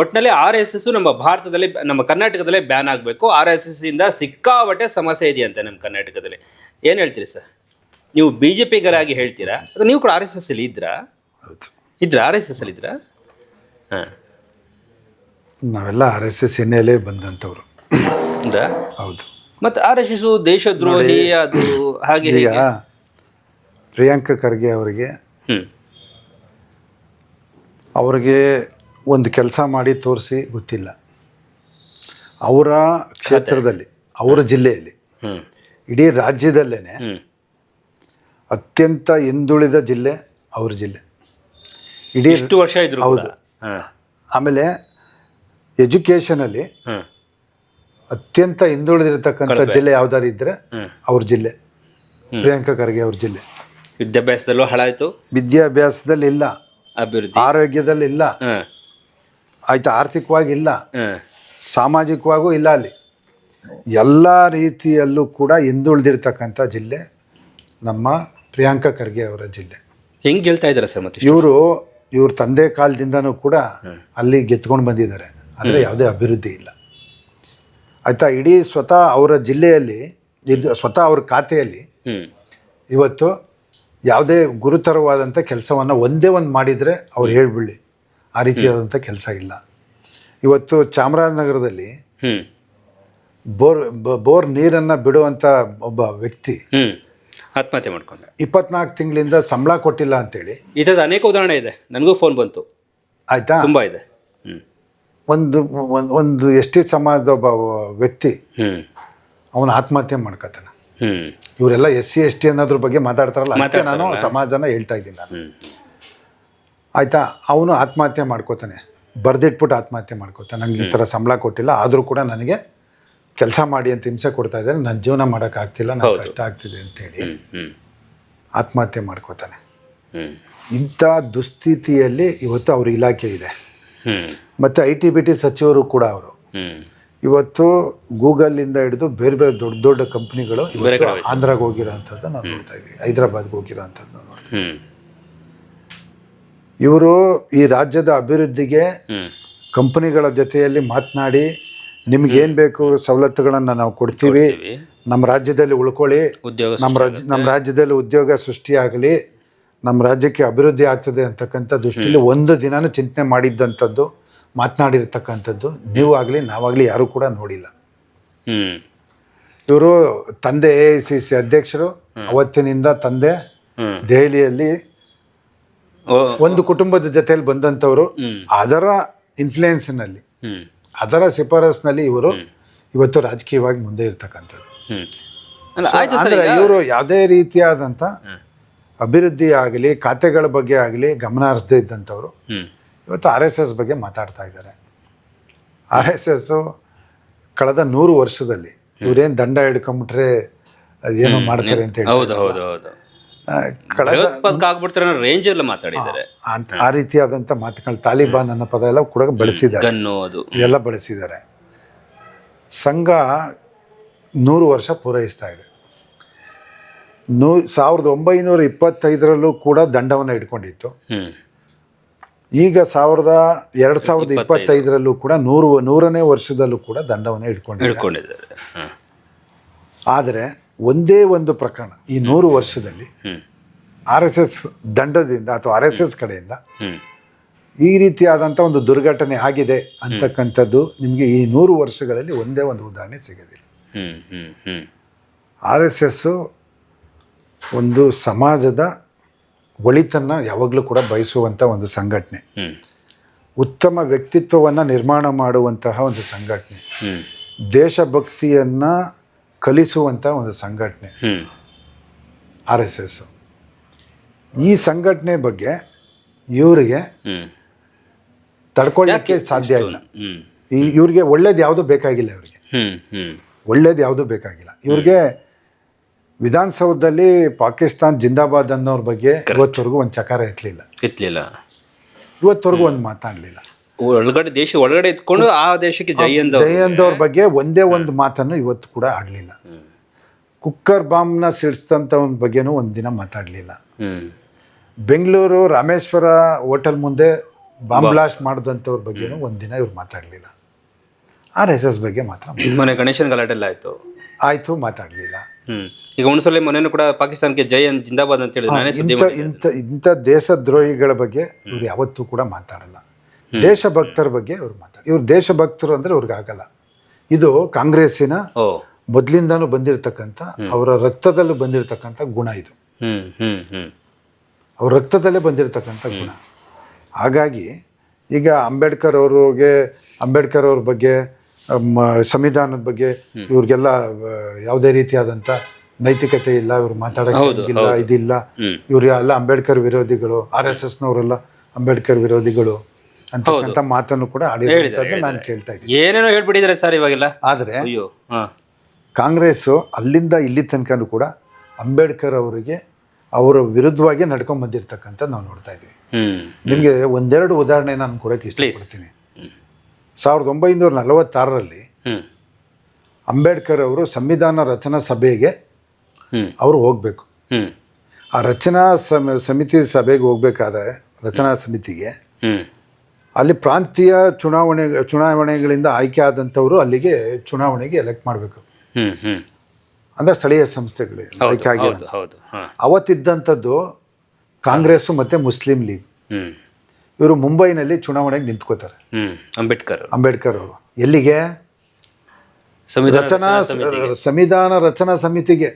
ಒಟ್ಟಿನಲ್ಲಿ R S S ನಮ್ಮ ಭಾರತದಲ್ಲಿ ನಮ್ಮ ಕರ್ನಾಟಕದಲ್ಲೇ ಬ್ಯಾನ್ ಆಗಬೇಕು. ಆರ್ ಎಸ್ ಎಸ್ ಇಂದ ಸಿಕ್ಕಾಪಟ್ಟೆ ಸಮಸ್ಯೆ ಇದೆಯಂತೆ ನಮ್ಮ ಕರ್ನಾಟಕದಲ್ಲಿ. ಏನು ಹೇಳ್ತೀರಿ ಸರ್? ನೀವು ಬಿ ಜೆ ಪಿಗರಾಗಿ ಹೇಳ್ತೀರಾ? ಅದು ನೀವು ಕೂಡ ಆರ್ ಎಸ್ ಎಸ್ ಅಲ್ಲಿ ಇದ್ರಾ? ಹೌದು. ಇದ್ರ? ಆರ್ ಎಸ್ ಎಸ್ ಅಲ್ಲಿ ಇದ್ರಾ? ಹಾಂ. ನಾವೆಲ್ಲ ಆರ್ ಎಸ್ ಎಸ್ ಎನ್ನೆಲೆ ಬಂದಂಥವ್ರು. ಹೌದು? ಮತ್ತು ಆರ್ ಎಸ್ ಎಸ್ ದೇಶದ್ರೋಹಿ ಅದು ಹಾಗೆ ಈಗ ಹೀಗೆ? ಪ್ರಿಯಾಂಕ ಖರ್ಗೆ ಅವರಿಗೆ ಹ್ಞೂ ಅವ್ರಿಗೆ ಒಂದು ಕೆಲಸ ಮಾಡಿ ತೋರಿಸಿ ಗೊತ್ತಿಲ್ಲ. ಅವರ ಕ್ಷೇತ್ರದಲ್ಲಿ ಅವರ ಜಿಲ್ಲೆಯಲ್ಲಿ ಇಡೀ ರಾಜ್ಯದಲ್ಲೇ ಅತ್ಯಂತ ಹಿಂದುಳಿದ ಜಿಲ್ಲೆ ಅವ್ರ ಜಿಲ್ಲೆ. ಇಡೀ ಇಷ್ಟು ವರ್ಷ ಇದ್ರು ಹೌದು. ಆಮೇಲೆ ಎಜುಕೇಷನಲ್ಲಿ ಅತ್ಯಂತ ಹಿಂದುಳಿದಿರತಕ್ಕಂಥ ಜಿಲ್ಲೆ ಯಾವ್ದಾದ್ರು ಇದ್ದರೆ ಹ್ಮ್. ಅವ್ರ ಜಿಲ್ಲೆ. ಪ್ರಿಯಾಂಕಾ ಖರ್ಗೆ ಅವ್ರ ಜಿಲ್ಲೆ. ವಿದ್ಯಾಭ್ಯಾಸದಲ್ಲೂ ಹಾಳಾಯಿತು? ವಿದ್ಯಾಭ್ಯಾಸದಲ್ಲಿ ಇಲ್ಲ. ಅಭಿವೃದ್ಧಿ? ಆರೋಗ್ಯದಲ್ಲಿ ಇಲ್ಲ. ಆಯ್ತು ಆರ್ಥಿಕವಾಗಿ ಇಲ್ಲ. ಸಾಮಾಜಿಕವಾಗೂ ಇಲ್ಲ ಅಲ್ಲಿ. ಎಲ್ಲ ರೀತಿಯಲ್ಲೂ ಕೂಡ ಹಿಂದುಳಿದಿರ್ತಕ್ಕಂಥ ಜಿಲ್ಲೆ ನಮ್ಮ ಪ್ರಿಯಾಂಕಾ ಖರ್ಗೆ ಅವರ ಜಿಲ್ಲೆ. ಹೆಂಗೆ ಹೇಳ್ತಾ ಇದ್ದಾರೆ ಸರ್ ಮತ್ತೆ ಇವರು ಇವ್ರ ತಂದೆ ಕಾಲದಿಂದನೂ ಕೂಡ ಅಲ್ಲಿ ಗೆತ್ಕೊಂಡು ಬಂದಿದ್ದಾರೆ. ಅಂದರೆ ಯಾವುದೇ ಅಭಿವೃದ್ಧಿ ಇಲ್ಲ. ಆಯಿತಾ ಇಡೀ ಸ್ವತಃ ಅವರ ಜಿಲ್ಲೆಯಲ್ಲಿ ಇದು ಸ್ವತಃ ಅವ್ರ ಖಾತೆಯಲ್ಲಿ ಇವತ್ತು ಯಾವುದೇ ಗುರುತರವಾದಂಥ ಕೆಲಸವನ್ನು ಒಂದೇ ಒಂದು ಮಾಡಿದರೆ ಅವ್ರು ಹೇಳ್ಬಿಡ್ಲಿ. ಆ ರೀತಿಯಾದಂಥ ಕೆಲಸ ಇಲ್ಲ. ಇವತ್ತು ಚಾಮರಾಜನಗರದಲ್ಲಿ ಬೋರ್ ಬೋರ್ ನೀರನ್ನು ಬಿಡುವಂಥ ಒಬ್ಬ ವ್ಯಕ್ತಿ ಆತ್ಮಹತ್ಯೆ ಮಾಡ್ಕೊಂಡೆ. ಇಪ್ಪತ್ನಾಲ್ಕು ತಿಂಗಳಿಂದ ಸಂಬಳ ಕೊಟ್ಟಿಲ್ಲ ಅಂತೇಳಿ. ಇದ್ರದ್ದು ಅನೇಕ ಉದಾಹರಣೆ ಇದೆ. ನನಗೂ ಫೋನ್ ಬಂತು. ಆಯಿತಾ? ತುಂಬ ಇದೆ. ಒಂದು ಒಂದು ಎಷ್ಟೇ ಎಸ್ ಟಿ ಸಮಾಜದ ಒಬ್ಬ ವ್ಯಕ್ತಿ ಅವನು ಆತ್ಮಹತ್ಯೆ ಮಾಡ್ಕೊತಾನೆ. ಇವರೆಲ್ಲ ಎಸ್ ಸಿ ಎಸ್ ಟಿ ಅನ್ನೋದ್ರ ಬಗ್ಗೆ ಮಾತಾಡ್ತಾರಲ್ಲ. ನಾನು ಸಮಾಜನ ಹೇಳ್ತಾ ಇದ್ದೀನಿ ನಾನು. ಆಯಿತಾ? ಅವನು ಆತ್ಮಹತ್ಯೆ ಮಾಡ್ಕೋತಾನೆ. ಬರೆದಿಟ್ಬಿಟ್ಟು ಆತ್ಮಹತ್ಯೆ ಮಾಡ್ಕೋತಾನೆ. ನನಗೆ ಈ ಥರ ಸಂಬಳ ಕೊಟ್ಟಿಲ್ಲ. ಆದರೂ ಕೂಡ ನನಗೆ ಕೆಲಸ ಮಾಡಿ ಅಂತ ಹಿಂಸೆ ಕೊಡ್ತಾ ಇದ್ದಾರೆ. ನನ್ನ ಜೀವನ ಮಾಡೋಕ್ಕಾಗ್ತಿಲ್ಲ ನನಗೆ ಕಷ್ಟ ಆಗ್ತಿದೆ ಅಂತೇಳಿ ಆತ್ಮಹತ್ಯೆ ಮಾಡ್ಕೋತಾನೆ. ಇಂಥ ದುಸ್ಥಿತಿಯಲ್ಲಿ ಇವತ್ತು ಅವ್ರ ಇಲಾಖೆ ಇದೆ. ಮತ್ತು ಐ ಟಿ ಬಿ ಟಿ ಸಚಿವರು ಕೂಡ ಅವರು. ಇವತ್ತು ಗೂಗಲಿಂದ ಹಿಡಿದು ಬೇರೆ ಬೇರೆ ದೊಡ್ಡ ದೊಡ್ಡ ಕಂಪ್ನಿಗಳು ಆಂಧ್ರಾಗೆ ಹೋಗಿರೋ ಅಂಥದ್ದು ನಾವು ನೋಡ್ತಾ ಇದ್ದೀವಿ. ಹೈದ್ರಾಬಾದ್ಗೆ ಹೋಗಿರೋ ಅಂಥದ್ದು ನಾವು ಹ್ಞೂ ಇವರು ಈ ರಾಜ್ಯದ ಅಭಿವೃದ್ಧಿಗೆ ಕಂಪನಿಗಳ ಜೊತೆಯಲ್ಲಿ ಮಾತನಾಡಿ ನಿಮ್ಗೆ ಏನು ಬೇಕು ಸವಲತ್ತುಗಳನ್ನ ನಾವು ಕೊಡ್ತೀವಿ. ನಮ್ಮ ರಾಜ್ಯದಲ್ಲಿ ಉಳ್ಕೊಳ್ಳಿ. ನಮ್ಮ ರಾಜ್ಯ ನಮ್ಮ ರಾಜ್ಯದಲ್ಲಿ ಉದ್ಯೋಗ ಸೃಷ್ಟಿಯಾಗಲಿ ನಮ್ಮ ರಾಜ್ಯಕ್ಕೆ ಅಭಿವೃದ್ಧಿ ಆಗ್ತದೆ ಅಂತಕ್ಕಂಥ ದೃಷ್ಟಿಯಲ್ಲಿ ಒಂದು ದಿನಾನು ಚಿಂತನೆ ಮಾಡಿದ್ದಂಥದ್ದು ಮಾತನಾಡಿರ್ತಕ್ಕಂಥದ್ದು ನೀವು ಆಗಲಿ ನಾವಾಗಲಿ ಯಾರೂ ಕೂಡ ನೋಡಿಲ್ಲ. ಇವರು ತಂದೆ ಎ ಐ ಸಿ ಸಿ ಅಧ್ಯಕ್ಷರು ಅವತ್ತಿನಿಂದ ತಂದೆ ದೆಹಲಿಯಲ್ಲಿ ಒಂದು ಕುಟುಂಬದ ಜೊತೆಯಲ್ಲಿ ಬಂದಂಥವರು ಅದರ ಇನ್ಫ್ಲೂಯೆನ್ಸ್ನಲ್ಲಿ ನಲ್ಲಿ ಅದರ ಶಿಫಾರಸ್ನಲ್ಲಿ ಇವರು ಇವತ್ತು ರಾಜಕೀಯವಾಗಿ ಮುಂದೆ ಇರ್ತಕ್ಕಂಥದ್ದು. ಇವರು ಯಾವುದೇ ರೀತಿಯಾದಂಥ ಅಭಿವೃದ್ಧಿ ಆಗಲಿ ಖಾತೆಗಳ ಬಗ್ಗೆ ಆಗಲಿ ಗಮನ ಹರಿಸದೇ ಇದ್ದಂಥವ್ರು ಇವತ್ತು ಆರ್ ಎಸ್ ಎಸ್ ಬಗ್ಗೆ ಮಾತಾಡ್ತಾ ಇದ್ದಾರೆ. ಆರ್ ಎಸ್ ಎಸ್ಸು ಕಳೆದ ನೂರು ವರ್ಷದಲ್ಲಿ ಇವರೇನು ದಂಡ ಹಿಡ್ಕೊಂಬಿಟ್ರೆ ಏನೋ ಮಾಡ್ತಾರೆ ಅಂತ ಹೇಳಿ ಆಗ್ಬಿಡ್ತಾರೆ ರೇಂಜ್ ಎಲ್ಲ ಮಾತಾಡಿದ್ದಾರೆ. ಅಂತ ಆ ರೀತಿಯಾದಂಥ ಮಾತುಗಳು ತಾಲಿಬಾನ್ ಅನ್ನೋ ಪದ ಎಲ್ಲ ಕೂಡ ಬಳಸಿದ್ದಾರೆ. ಎಲ್ಲ ಅದು. ಇದೆಲ್ಲ ಬಳಸಿದ್ದಾರೆ. ಸಂಘ ನೂರು ವರ್ಷ ಪೂರೈಸ್ತಾ ಇದೆ. ನೂ ಸಾವಿರದ ಒಂಬೈನೂರ ಇಪ್ಪತ್ತೈದರಲ್ಲೂ ಕೂಡ ದಂಡವನ್ನು ಇಟ್ಕೊಂಡಿತ್ತು. ಈಗ ಸಾವಿರದ ಎರಡು ಸಾವಿರದ ಇಪ್ಪತ್ತೈದರಲ್ಲೂ ಕೂಡ ನೂರು ನೂರನೇ ವರ್ಷದಲ್ಲೂ ಕೂಡ ದಂಡವನ್ನು ಇಟ್ಕೊಂಡು ಇಟ್ಕೊಂಡಿದ್ದಾರೆ. ಆದರೆ ಒಂದೇ ಒಂದು ಪ್ರಕರಣ ಈ ನೂರು ವರ್ಷದಲ್ಲಿ ಆರ್ ಎಸ್ ಎಸ್ ದಂಡದಿಂದ ಅಥವಾ ಆರ್ ಎಸ್ ಎಸ್ ಕಡೆಯಿಂದ ಈ ರೀತಿಯಾದಂಥ ಒಂದು ದುರ್ಘಟನೆ ಆಗಿದೆ ಅಂತಕ್ಕಂಥದ್ದು ನಿಮಗೆ ಈ ನೂರು ವರ್ಷಗಳಲ್ಲಿ ಒಂದೇ ಒಂದು ಉದಾಹರಣೆ ಸಿಗೋದಿಲ್ಲ. ಆರ್ ಎಸ್ ಎಸ್ಸು ಒಂದು ಸಮಾಜದ ಒಳಿತನ್ನ ಯಾವಾಗಲೂ ಕೂಡ ಬಯಸುವಂಥ ಒಂದು ಸಂಘಟನೆ. ಉತ್ತಮ ವ್ಯಕ್ತಿತ್ವವನ್ನು ನಿರ್ಮಾಣ ಮಾಡುವಂತಹ ಒಂದು ಸಂಘಟನೆ. ದೇಶಭಕ್ತಿಯನ್ನು ಕಲಿಸುವಂಥ ಒಂದು ಸಂಘಟನೆ. R S S. ಈ ಸಂಘಟನೆ ಬಗ್ಗೆ ಇವರಿಗೆ ತಡ್ಕೊಳ್ಳೋಕ್ಕೆ ಸಾಧ್ಯ ಇಲ್ಲ. ಈ ಇವ್ರಿಗೆ ಒಳ್ಳೇದು ಯಾವುದೂ ಬೇಕಾಗಿಲ್ಲ ಇವ್ರಿಗೆ. ಒಳ್ಳೇದು ಯಾವುದೂ ಬೇಕಾಗಿಲ್ಲ. ಇವ್ರಿಗೆ ವಿಧಾನಸೌಧದಲ್ಲಿ ಪಾಕಿಸ್ತಾನ್ ಜಿಂದಾಬಾದ್ ಅನ್ನೋರ ಬಗ್ಗೆ ಇವತ್ತವರೆಗೂ ಒಂದು ಚಕಾರ ಎತ್ತಲಿಲ್ಲ ಇರ್ಲಿಲ್ಲ ಇವತ್ತವರೆಗೂ ಒಂದು ಮಾತಾಡಲಿಲ್ಲ. ಒಳಗಡೆ ದೇಶ ಒಳಗಡೆ ಇದ್ಕೊಂಡು ಆ ದೇಶಕ್ಕೆ ಜೈ ಜಯಂತ್ ಅವ್ರ ಬಗ್ಗೆ ಒಂದೇ ಒಂದು ಮಾತನ್ನು ಇವತ್ತು ಕೂಡ ಆಡಲಿಲ್ಲ. ಕುಕ್ಕರ್ ಬಾಂಬ್ನ ಸಿಡಿಸಿದಂಥವನ ಬಗ್ಗೆನೂ ಒಂದಿನ ದಿನ ಮಾತಾಡಲಿಲ್ಲ. ಬೆಂಗಳೂರು ರಾಮೇಶ್ವರ ಹೋಟೆಲ್ ಮುಂದೆ ಬಾಂಬ್ ಬ್ಲಾಸ್ಟ್ ಮಾಡಿದಂಥವ್ರ ಬಗ್ಗೆನೂ ಒಂದಿನ ಇವ್ರು ಮಾತಾಡಲಿಲ್ಲ. ಆರ್ ಎಸ್ ಎಸ್ ಬಗ್ಗೆ ಮಾತ್ರ ಮೊನ್ನೆ ಗಣೇಶನ್ ಗಲಾಟೆ ಎಲ್ಲ ಆಯಿತು? ಆಯಿತು ಮಾತಾಡಲಿಲ್ಲ. ಈಗ ಒಂದ್ಸಲ ಮೊನ್ನೆ ಕೂಡ ಪಾಕಿಸ್ತಾನಕ್ಕೆ ಜೈ ಜಿಂದಾಬಾದ್ ಅಂತ ಹೇಳಿದ್ರು ಇಂಥ ಇಂಥ ದೇಶದ್ರೋಹಿಗಳ ಬಗ್ಗೆ ಇವ್ರು ಯಾವತ್ತೂ ಕೂಡ ಮಾತಾಡಲ್ಲ. ದೇಶಭಕ್ತರ ಬಗ್ಗೆ ಇವ್ರು ಮಾತಾಡ ಇವ್ರು ದೇಶಭಕ್ತರು ಅಂದ್ರೆ ಇವ್ರಿಗೆ ಆಗಲ್ಲ. ಇದು ಕಾಂಗ್ರೆಸ್ಸಿನ ಮೊದ್ಲಿಂದಾನು ಬಂದಿರತಕ್ಕಂಥ ಅವರ ರಕ್ತದಲ್ಲಿ ಬಂದಿರತಕ್ಕಂಥ ಗುಣ ಇದು. ಅವ್ರ ರಕ್ತದಲ್ಲೇ ಬಂದಿರತಕ್ಕಂಥ ಗುಣ. ಹಾಗಾಗಿ ಈಗ ಅಂಬೇಡ್ಕರ್ ಅವ್ರಿಗೆ ಅಂಬೇಡ್ಕರ್ ಅವ್ರ ಬಗ್ಗೆ ಸಂವಿಧಾನದ ಬಗ್ಗೆ ಇವ್ರಿಗೆಲ್ಲ ಯಾವುದೇ ರೀತಿಯಾದಂಥ ನೈತಿಕತೆ ಇಲ್ಲ ಇವ್ರು ಮಾತಾಡೋಕ್ಕಿಲ್ಲ ಇದಿಲ್ಲ. ಇವ್ರು ಎಲ್ಲ ಅಂಬೇಡ್ಕರ್ ವಿರೋಧಿಗಳು ಆರ್ ಎಸ್ ಎಸ್ನವರೆಲ್ಲ ಅಂಬೇಡ್ಕರ್ ವಿರೋಧಿಗಳು. ಅಂತಕ್ಕಂಥ ಮಾತನ್ನು ಕೂಡ ಆಡಿರೋಂಥದ್ದು ನಾನು ಕೇಳ್ತಾ ಇದ್ದೀನಿ. ಏನೇನೋ ಹೇಳ್ಬಿಟ್ಟಿದ್ದಾರೆ ಸರ್ ಇವಾಗೆಲ್ಲ. ಆದರೆ ಅಯ್ಯೋ ಕಾಂಗ್ರೆಸ್ಸು ಅಲ್ಲಿಂದ ಇಲ್ಲಿ ತನಕನೂ ಕೂಡ ಅಂಬೇಡ್ಕರ್ ಅವರಿಗೆ ಅವರ ವಿರುದ್ಧವಾಗಿ ನಡ್ಕೊಂಡ್ ಬಂದಿರತಕ್ಕಂಥ ನಾವು ನೋಡ್ತಾ ಇದ್ದೀವಿ. ನಿಮಗೆ ಒಂದೆರಡು ಉದಾಹರಣೆ ನಾನು ಕೊಡೋಕ್ಕೆ ಇಷ್ಟಪಡ್ತೀನಿ. ಸಾವಿರದ ಒಂಬೈನೂರ ನಲವತ್ತಾರರಲ್ಲಿ ಅಂಬೇಡ್ಕರ್ ಅವರು ಸಂವಿಧಾನ ರಚನಾ ಸಭೆಗೆ ಅವರು ಹೋಗಬೇಕು. ಆ ರಚನಾ ಸಮ ಸಮಿತಿ ಸಭೆಗೆ ಹೋಗ್ಬೇಕಾದ್ರೆ ರಚನಾ ಸಮಿತಿಗೆ ಅಲ್ಲಿ ಪ್ರಾಂತೀಯ ಚುನಾವಣೆ ಚುನಾವಣೆಗಳಿಂದ ಆಯ್ಕೆ ಆದಂಥವರು ಅಲ್ಲಿಗೆ ಚುನಾವಣೆಗೆ ಎಲೆಕ್ಟ್ ಮಾಡಬೇಕು. ಅಂದರೆ ಸ್ಥಳೀಯ ಸಂಸ್ಥೆಗಳಿಗೆ ಆಯ್ಕೆ ಆಗಿ ಅವತ್ತಿದ್ದಂಥದ್ದು ಕಾಂಗ್ರೆಸ್ಸು ಮತ್ತು ಮುಸ್ಲಿಂ ಲೀಗ್ ಇವರು ಮುಂಬೈನಲ್ಲಿ ಚುನಾವಣೆಗೆ ನಿಂತ್ಕೋತಾರೆ. ಅಂಬೇಡ್ಕರ್ ಅಂಬೇಡ್ಕರ್ ಅವರು. ಎಲ್ಲಿಗೆ? ರಚನಾ ಸಂವಿಧಾನ ರಚನಾ ಸಮಿತಿಗೆ.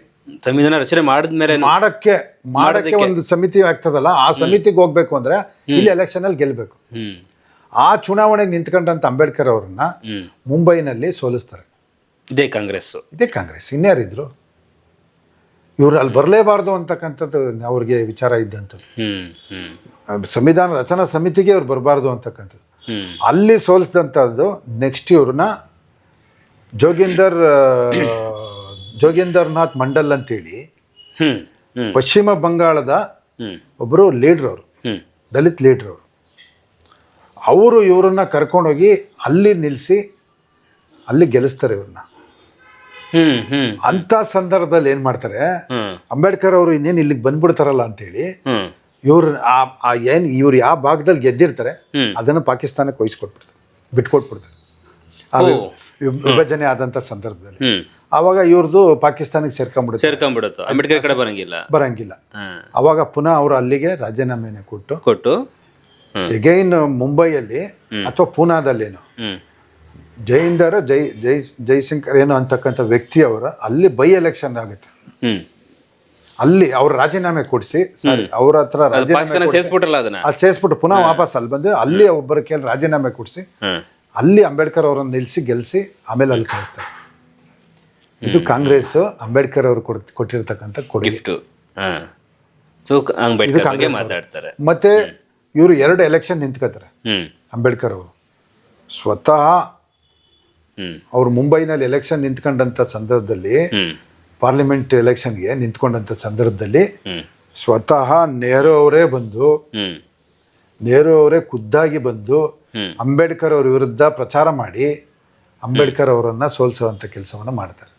ಸಂವಿಧಾನ ರಚನೆ ಮಾಡಿದ್ಮೇಲೆ ಮಾಡಕ್ಕೆ ಮಾಡಕ್ಕೆ ಒಂದು ಸಮಿತಿ ಆಗ್ತದಲ್ಲ ಆ ಸಮಿತಿಗೆ ಹೋಗ್ಬೇಕು ಅಂದ್ರೆ ಇಲ್ಲಿ ಎಲೆಕ್ಷನ್ ಅಲ್ಲಿ ಗೆಲ್ಬೇಕು. ಆ ಚುನಾವಣೆಗೆ ನಿಂತ್ಕೊಂಡಂತ ಅಂಬೇಡ್ಕರ್ ಅವ್ರನ್ನ ಮುಂಬೈನಲ್ಲಿ ಸೋಲಿಸ್ತಾರೆ. ಇದೇ ಕಾಂಗ್ರೆಸ್. ಇದೇ ಕಾಂಗ್ರೆಸ್. ಇನ್ಯಾರಿದ್ರು ಇವ್ರು ಅಲ್ಲಿ ಬರಲೇಬಾರ್ದು ಅಂತಕ್ಕಂಥದ್ದು ಅವ್ರಿಗೆ ವಿಚಾರ ಇದ್ದಂಥದ್ದು. ಸಂವಿಧಾನ ರಚನಾ ಸಮಿತಿಗೆ ಇವ್ರು ಬರಬಾರ್ದು ಅಂತಕ್ಕಂಥದ್ದು. ಅಲ್ಲಿ ಸೋಲಿಸಿದಂಥದ್ದು ನೆಕ್ಸ್ಟ್ ಇವ್ರನ್ನ ಜೋಗಿಂದರ್ ಜೋಗೇಂದರ್ನಾಥ್ ಮಂಡಲ್ ಅಂತೇಳಿ ಪಶ್ಚಿಮ ಬಂಗಾಳದ ಒಬ್ಬರು ಲೀಡ್ರ್ ಅವರು ದಲಿತ್ ಲೀಡ್ರ್ ಅವರು ಅವರು ಇವರನ್ನ ಕರ್ಕೊಂಡೋಗಿ ಅಲ್ಲಿ ನಿಲ್ಲಿಸಿ ಅಲ್ಲಿ ಗೆಲ್ಲಿಸ್ತಾರೆ ಇವ್ರನ್ನ. ಅಂತ ಸಂದರ್ಭದಲ್ಲಿ ಏನು ಮಾಡ್ತಾರೆ? ಅಂಬೇಡ್ಕರ್ ಅವರು ಇನ್ನೇನು ಇಲ್ಲಿಗೆ ಬಂದ್ಬಿಡ್ತಾರಲ್ಲ ಅಂತೇಳಿ ಹೇಳಿ ಇವ್ರು ಆ ಏನು ಇವ್ರು ಯಾವ ಭಾಗದಲ್ಲಿ ಗೆದ್ದಿರ್ತಾರೆ. ಅದನ್ನು ಪಾಕಿಸ್ತಾನಕ್ಕೆ ವಹಿಸ್ಕೊಟ್ಬಿಡ್ತಾರೆ ಬಿಟ್ಕೊಟ್ಬಿಡ್ತಾರೆ. ಅದು ವಿಭಜನೆ ಆದಂತ ಸಂದರ್ಭದಲ್ಲಿ. ಅವಾಗ ಆವಾಗ ಇವ್ರದ್ದು ಪಾಕಿಸ್ತಾನಕ್ಕೆ ಸೇರ್ಕೊಂಡ್ಬಿಡುತ್ತೆ. ಸೇರ್ಕೊಂಡ್ಬಿಡುತ್ತೆ. ಅಂಬೇಡ್ಕರ್ ಕಡೆ ಬರಂಗಿಲ್ಲ. ಬರಂಗಿಲ್ಲ. ಅವಾಗ ಪುನಃ ಅವರು ಅಲ್ಲಿಗೆ ರಾಜೀನಾಮೆಯನ್ನು ಕೊಟ್ಟು ಕೊಟ್ಟು ಎಗೈನ್ ಮುಂಬೈಯಲ್ಲಿ ಅಥವಾ ಪೂನಾದಲ್ಲೇನೋ. ಜೈಂದರ್ ಜೈ ಜೈ ಜೈಶಂಕರ್ ಏನು ಅಂತಕ್ಕಂಥ ವ್ಯಕ್ತಿಯವರ ಅಲ್ಲಿ ಬೈ ಎಲೆಕ್ಷನ್ ಆಗುತ್ತೆ. ಅಲ್ಲಿ ಅವ್ರ ರಾಜೀನಾಮೆ ಕೊಡಿಸಿ ಅವ್ರ ಹತ್ರ ರಾಜೀನಾಮೆ ಅದನ್ನ? ಅದು ಸೇರಿಸ್ಬಿಟ್ಟು ಪುನಃ ವಾಪಸ್ ಅಲ್ಲಿ ಬಂದು ಅಲ್ಲಿ ಒಬ್ಬರ ಕೇಳಿ ರಾಜೀನಾಮೆ ಕೊಡಿಸಿ ಅಲ್ಲಿ ಅಂಬೇಡ್ಕರ್ ಅವರನ್ನು ನಿಲ್ಲಿಸಿ ಗೆಲ್ಲಿಸಿ ಆಮೇಲೆ ಅಲ್ಲಿ ಕಳಿಸ್ತಾರೆ. ಇದು ಕಾಂಗ್ರೆಸ್ ಅಂಬೇಡ್ಕರ್ ಅವರು ಕೊಟ್ಟಿರ್ತಕ್ಕಂಥ ಕೊಡುಗೆ. ಸೊ ಮಾತಾಡ್ತಾರೆ. ಮತ್ತೆ ಇವರು ಎರಡು ಎಲೆಕ್ಷನ್ ನಿಂತ್ಕೋತಾರೆ ಅಂಬೇಡ್ಕರ್ ಅವರು. ಸ್ವತಃ ಅವ್ರು ಮುಂಬೈನಲ್ಲಿ ಎಲೆಕ್ಷನ್ ನಿಂತ್ಕೊಂಡಂಥ ಸಂದರ್ಭದಲ್ಲಿ ಪಾರ್ಲಿಮೆಂಟ್ ಎಲೆಕ್ಷನ್ಗೆ ನಿಂತ್ಕೊಂಡಂಥ ಸಂದರ್ಭದಲ್ಲಿ ಸ್ವತಃ ನೆಹರು ಅವರೇ ಬಂದು ನೆಹರು ಅವರೇ ಖುದ್ದಾಗಿ ಬಂದು ಅಂಬೇಡ್ಕರ್ ಅವ್ರ ವಿರುದ್ಧ ಪ್ರಚಾರ ಮಾಡಿ ಅಂಬೇಡ್ಕರ್ ಅವರನ್ನ ಸೋಲಿಸುವಂಥ ಕೆಲಸವನ್ನು ಮಾಡ್ತಾರೆ.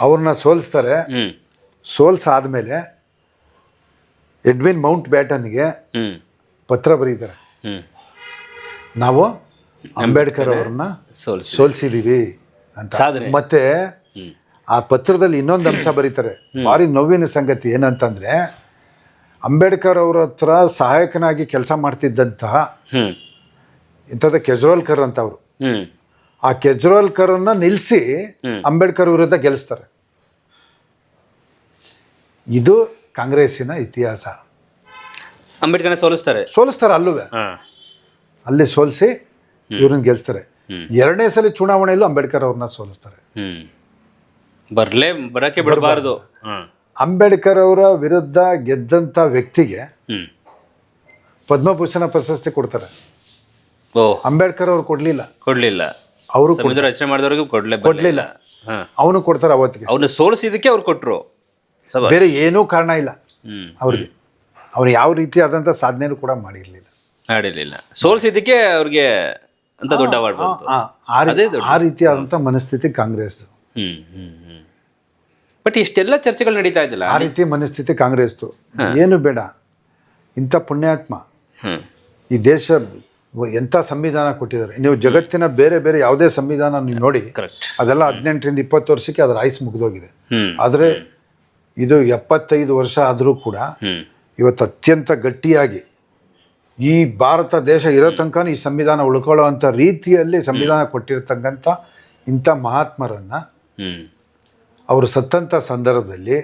ಅವ್ರನ್ನ ಸೋಲಿಸ್ತಾರೆ. ಸೋಲ್ಸಾದ್ಮೇಲೆ ಎಡ್ವಿನ್ ಮೌಂಟ್ ಬ್ಯಾಟನ್ಗೆ ಪತ್ರ ಬರೀತಾರೆ. ನಾವು ಅಂಬೇಡ್ಕರ್ ಅವ್ರನ್ನ ಸೋಲ್ಸಿ ಸೋಲ್ಸಿದೀವಿ ಅಂತ. ಮತ್ತೆ ಆ ಪತ್ರದಲ್ಲಿ ಇನ್ನೊಂದು ಅಂಶ ಬರೀತಾರೆ. ಭಾರಿ ನೋವಿನ ಸಂಗತಿ ಏನಂತಂದ್ರೆ ಅಂಬೇಡ್ಕರ್ ಅವ್ರ ಹತ್ರ ಸಹಾಯಕನಾಗಿ ಕೆಲಸ ಮಾಡ್ತಿದ್ದಂತಹ ಇಂಥದ್ದು ಕೆಜ್ರೋಲ್ಕರ್ ಅಂತ ಅವರು. ಆ ಆ ಕೆಜ್ರೋಲ್ಕರನ್ನ ನಿಲ್ಲಿಸಿ ಅಂಬೇಡ್ಕರ್ ವಿರುದ್ಧ ಗೆಲ್ಲಿಸ್ತಾರೆ ಇದು ಕಾಂಗ್ರೆಸ್ಸಿನ ಇತಿಹಾಸ. ಅಂಬೇಡ್ಕರ್ನ ಸೋಲಿಸ್ತಾರೆ. ಸೋಲಿಸ್ತಾರೆ ಅಲ್ಲೂ ಅಲ್ಲಿ ಸೋಲಿಸಿ ಇವ್ರನ್ನ ಗೆಲ್ಲಿಸ್ತಾರೆ ಎರಡನೇ ಸಲ ಚುನಾವಣೆಯಲ್ಲೂ ಅಂಬೇಡ್ಕರ್ ಅವ್ರನ್ನ ಸೋಲಿಸ್ತಾರೆ. ಹ್ಮ್. ಬರ್ಲೇ ಬರಕ್ಕೆ ಬಿಡಬಾರದು. ಅಂಬೇಡ್ಕರ್ ಅವರ ವಿರುದ್ಧ ಗೆದ್ದಂಥ ವ್ಯಕ್ತಿಗೆ ಹ್ಮ್. ಪದ್ಮಭೂಷಣ ಪ್ರಶಸ್ತಿ ಕೊಡ್ತಾರೆ. ಅಂಬೇಡ್ಕರ್ ಅವ್ರು ಕೊಡ್ಲಿಲ್ಲ. ಕೊಡ್ಲಿಲ್ಲ. ಅವರು ರಚನೆ ಮಾಡಿದವ್ರಿಗೆ ಕೊಡ್ಲೇ ಕೊಡ್ಲಿಲ್ಲ. ಹಾ. ಅವನು ಕೊಡ್ತಾರೆ ಅವತ್ತಿಗೆ. ಅವನು ಸೋಲಿಸಿದಕ್ಕೆ ಅವ್ರು ಕೊಟ್ರು. ಸಭಾ ಬೇರೆ ಏನೂ ಕಾರಣ ಇಲ್ಲ. ಅವ್ರಿಗೆ. ಅವ್ರು ಯಾವ ರೀತಿಯಾದಂಥ ಸಾಧನೆನೂ ಕೂಡ ಮಾಡಿರಲಿಲ್ಲ. ಮಾಡಿರ್ಲಿಲ್ಲ. ಸೋಲ್ಸಿದ್ದಕ್ಕೆ ಅವ್ರಿಗೆ ಅಂತ ದೊಡ್ಡ ಆ ರೀತಿಯಾದಂಥ ಮನಸ್ಥಿತಿ ಕಾಂಗ್ರೆಸ್. ಬಟ್ ಇಷ್ಟೆಲ್ಲ ಚರ್ಚೆಗಳು ನಡೀತಾ ಇದ್ದಿಲ್ಲ. ಆ ರೀತಿ ಮನಸ್ಥಿತಿ ಕಾಂಗ್ರೆಸ್ದು ಏನು ಬೇಡ. ಇಂಥ ಪುಣ್ಯಾತ್ಮ. ಈ ದೇಶ ಎಂಥ ಸಂವಿಧಾನ ಕೊಟ್ಟಿದ್ದಾರೆ. ನೀವು ಜಗತ್ತಿನ ಬೇರೆ ಬೇರೆ ಯಾವುದೇ ಸಂವಿಧಾನ ನೀವು ನೋಡಿ ಕರೆಕ್ಟ್ ಅದೆಲ್ಲ ಹದಿನೆಂಟರಿಂದ ಇಪ್ಪತ್ತು ವರ್ಷಕ್ಕೆ ಅದರ ಆಯುಸ್ ಮುಗಿದೋಗಿದೆ. ಆದರೆ ಇದು ಎಪ್ಪತ್ತೈದು ವರ್ಷ ಆದರೂ ಕೂಡ ಇವತ್ತು ಅತ್ಯಂತ ಗಟ್ಟಿಯಾಗಿ ಈ ಭಾರತ ದೇಶ ಇರೋ ತನಕ ಈ ಸಂವಿಧಾನ ಉಳ್ಕೊಳ್ಳೋ ಅಂಥ ರೀತಿಯಲ್ಲಿ ಸಂವಿಧಾನ ಕೊಟ್ಟಿರ್ತಕ್ಕಂಥ ಇಂಥ ಮಹಾತ್ಮರನ್ನ ಅವರು ಸತ್ತಂಥ ಸಂದರ್ಭದಲ್ಲಿ